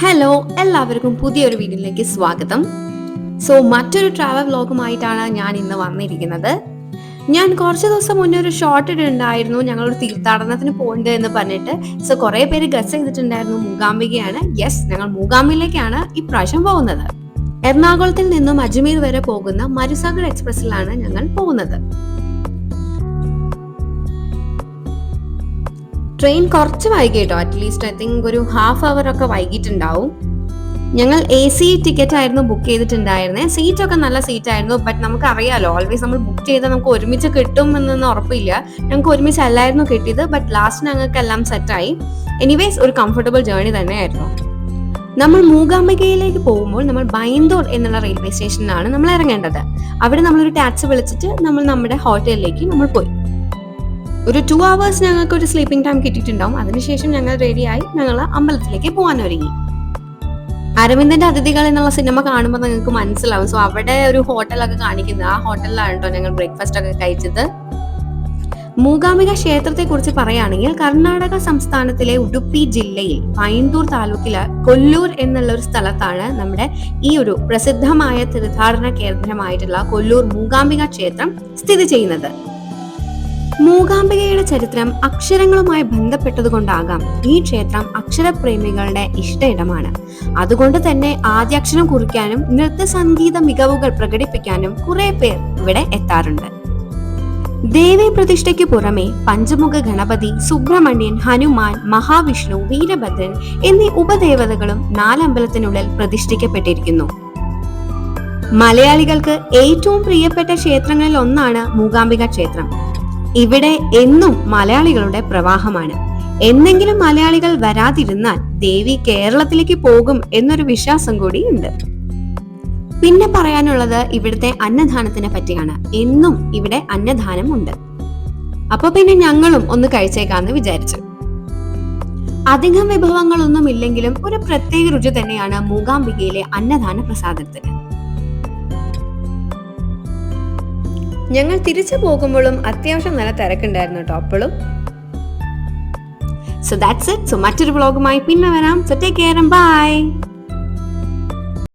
Hello എല്ലാവർക്കും പുതിയൊരു വീഡിയോയിലേക്ക് സ്വാഗതം. സോ മറ്റൊരു ട്രാവൽ വ്ലോഗുമായിട്ടാണ് ഞാൻ ഇന്ന് വന്നിരിക്കുന്നത്. ഞാൻ കുറച്ച് ദിവസം മുന്നേ ഒരു ഷോർട്ട് ഇടുണ്ടായിരുന്നു ഒരു തീർത്ഥാടനത്തിന് പോകേണ്ടത് എന്ന് പറഞ്ഞിട്ട്. സോ കുറേ പേര് ഗസ് ചെയ്തിട്ടുണ്ടായിരുന്നു മൂകാംബികയാണ്. യെസ് ഞങ്ങൾ മൂകാംബിലേക്കാണ് ഇപ്രാവശ്യം പോകുന്നത്. എറണാകുളത്തിൽ നിന്നും അജ്മീർ വരെ പോകുന്ന മരുസാഗർ എക്സ്പ്രസ്സിലാണ് ഞങ്ങൾ പോകുന്നത്. ട്രെയിൻ കുറച്ച് വൈകിട്ടോ? അറ്റ്ലീസ്റ്റ് ഐ തിങ്ക് ഒരു ഹാഫ് അവർ ഒക്കെ വൈകിട്ടുണ്ടാവും. ഞങ്ങൾ എ സി ടിക്കറ്റ് ആയിരുന്നു ബുക്ക് ചെയ്തിട്ടുണ്ടായിരുന്നത് സീറ്റ് ഒക്കെ നല്ല സീറ്റ് ആയിരുന്നു ബട്ട് നമുക്ക് അറിയാലോ ഓൾവേസ് നമ്മൾ ബുക്ക് ചെയ്താൽ നമുക്ക് ഒരുമിച്ച് കിട്ടും എന്നൊന്നും ഉറപ്പില്ല. ഞങ്ങൾക്ക് ഒരുമിച്ച് അല്ലായിരുന്നു കിട്ടിയത് ബട്ട് ലാസ്റ്റ് ഞങ്ങൾക്ക് എല്ലാം സെറ്റായി എനിവേസ് ഒരു കംഫർട്ടബിൾ ജേർണി തന്നെയായിരുന്നു. നമ്മൾ മൂകാംബികയിലേക്ക് പോകുമ്പോൾ നമ്മൾ ബൈന്ദൂർ എന്നുള്ള റെയിൽവേ സ്റ്റേഷനിലാണ് നമ്മൾ ഇറങ്ങേണ്ടത്. അവിടെ നമ്മളൊരു ടാക്സി വിളിച്ചിട്ട് നമ്മൾ നമ്മുടെ ഹോട്ടലിലേക്ക് നമ്മൾ പോയി. ഒരു ടു അവേഴ്സ് ഞങ്ങൾക്ക് ഒരു സ്ലീപ്പിംഗ് ടൈം കിട്ടിയിട്ടുണ്ടാവും. അതിനുശേഷം ഞങ്ങൾ റെഡിയായി ഞങ്ങൾ അമ്പലത്തിലേക്ക് പോകാൻ ഒരുങ്ങി. അരവിന്ദന്റെ അതിഥികൾ എന്നുള്ള സിനിമ കാണുമ്പോൾ നിങ്ങൾക്ക് മനസ്സിലാവും. സോ അവിടെ ഒരു ഹോട്ടലൊക്കെ കാണിക്കുന്നത്. ആ ഹോട്ടലിലാണ് കേട്ടോ ഞങ്ങൾ ബ്രേക്ക്ഫാസ്റ്റ് ഒക്കെ കഴിച്ചത്. മൂകാംബിക ക്ഷേത്രത്തെ കുറിച്ച് പറയുകയാണെങ്കിൽ കർണാടക സംസ്ഥാനത്തിലെ ഉടുപ്പി ജില്ലയിൽ പൈന്തൂർ താലൂക്കിലെ കൊല്ലൂർ എന്നുള്ള ഒരു സ്ഥലത്താണ് നമ്മുടെ ഈ ഒരു പ്രസിദ്ധമായ തീർത്ഥാടന കേന്ദ്രമായിട്ടുള്ള കൊല്ലൂർ മൂകാംബിക ക്ഷേത്രം സ്ഥിതി ചെയ്യുന്നത്. മൂകാംബികയുടെ ചരിത്രം അക്ഷരങ്ങളുമായി ബന്ധപ്പെട്ടതുകൊണ്ടാകാം ഈ ക്ഷേത്രം അക്ഷരപ്രേമികളുടെ ഇഷ്ട ഇടമാണ് അതുകൊണ്ട് തന്നെ ആദ്യാക്ഷരം കുറിക്കാനും നൃത്ത സംഗീത മികവുകൾ പ്രകടിപ്പിക്കാനും കുറെ പേർ ഇവിടെ എത്താറുണ്ട്. ദേവി പ്രതിഷ്ഠയ്ക്ക് പുറമെ പഞ്ചമുഖ ഗണപതി സുബ്രഹ്മണ്യൻ ഹനുമാൻ മഹാവിഷ്ണു വീരഭദ്രൻ എന്നീ ഉപദേവതകളും നാലമ്പലത്തിനുള്ളിൽ പ്രതിഷ്ഠിക്കപ്പെട്ടിരിക്കുന്നു. മലയാളികൾക്ക് ഏറ്റവും പ്രിയപ്പെട്ട ക്ഷേത്രങ്ങളിൽ ഒന്നാണ് മൂകാംബിക ക്ഷേത്രം. ഇവിടെ എന്നും മലയാളികളുടെ പ്രവാഹമാണ്. എന്നെങ്കിലും മലയാളികൾ വരാതിരുന്നാൽ ദേവി കേരളത്തിലേക്ക് പോകും എന്നൊരു വിശ്വാസം കൂടി ഉണ്ട്. പിന്നെ പറയാനുള്ളത് ഇവിടുത്തെ അന്നദാനത്തിനെ പറ്റിയാണ്. എന്നും ഇവിടെ അന്നദാനം ഉണ്ട്. അപ്പൊ പിന്നെ ഞങ്ങളും ഒന്ന് കഴിച്ചേക്കാന്ന് വിചാരിച്ചു. അധികം വിഭവങ്ങളൊന്നും ഇല്ലെങ്കിലും ഒരു പ്രത്യേക രുചി തന്നെയാണ് മൂകാംബികയിലെ അന്നദാന പ്രസാദത്തിന്. ഞങ്ങൾ തിരിച്ചു പോകുമ്പോഴും അത്യാവശ്യം നല്ല തിരക്കുണ്ടായിരുന്നു അപ്പോഴും. സോ ദാറ്റ്സ് ഇറ്റ് സോ മറ്റൊരു ബ്ലോഗുമായി പിന്നെ വരാം. So take care bye